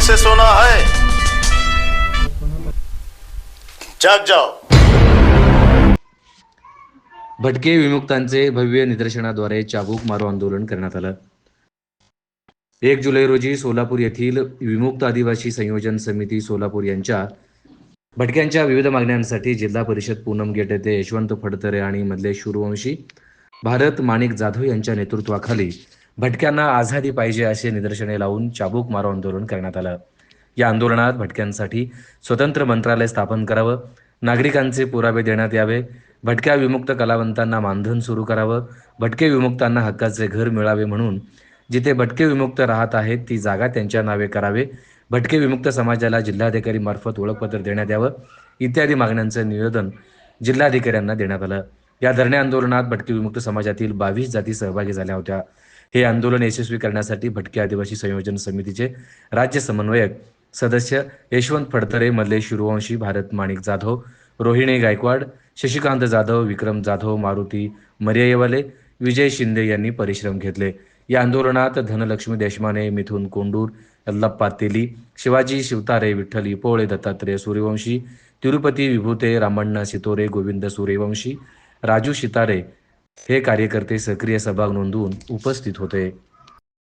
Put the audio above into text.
से सोना है। जाग जाओ। भटके विमुक्तांचे भव्य निदर्शनाद्वारे चाबूक मारो आंदोलन करण्यात आलं. एक जुलै रोजी सोलापूर येथील विमुक्त आदिवासी संयोजन समिती सोलापूर यांच्या भटक्यांच्या विविध मागण्यांसाठी जिल्हा परिषद पूनम गेट येथे यशवंत फडतरे आणि मधले शूरवंशी भारत माणिक जाधव यांच्या नेतृत्वाखाली भटक्यांना आझादी पाहिजे असे निदर्शने लावून चाबूक मारो आंदोलन करण्यात आलं. या आंदोलनात भटक्यांसाठी स्वतंत्र मंत्रालय स्थापन करावं नागरिकांचे पुरावे देण्यात यावे भटक्या विमुक्त कलावंतांना मानधन सुरू करावं भटके विमुक्तांना हक्काचे घर मिळावे म्हणून जिथे भटके विमुक्त राहत आहेत ती जागा त्यांच्या नावे करावे भटके विमुक्त समाजाला जिल्हाधिकारी मार्फत ओळखपत्र देण्यात यावं इत्यादी मागण्यांचं निवेदन जिल्हाधिकाऱ्यांना देण्यात आलं. या धरणे आंदोलनात भटके विमुक्त समाजातील बावीस जाती सहभागी झाल्या होत्या. हे आंदोलन यशस्वी करण्यासाठी भटके आदिवासी संयोजन समितीचे राज्य समन्वयक सदस्य यशवंत फडतरे मल्ले शिरवंशी भारत माणिक जाधव रोहिणी गायकवाड शशिकांत जाधव विक्रम जाधव मारुती मर्यायवाले विजय शिंदे यांनी परिश्रम घेतले. या आंदोलनात धनलक्ष्मी देशमाने मिथुन कोंडूर यल्लप्पा तेली शिवाजी शिवतारे विठ्ठल इपोळे दत्तात्रय सूर्यवंशी तिरुपती विभूते रामण्णा सितोरे गोविंद सूर्यवंशी राजू शितारे हे कार्यकर्ते सक्रिय सहभाग नोंदवून उपस्थित होते.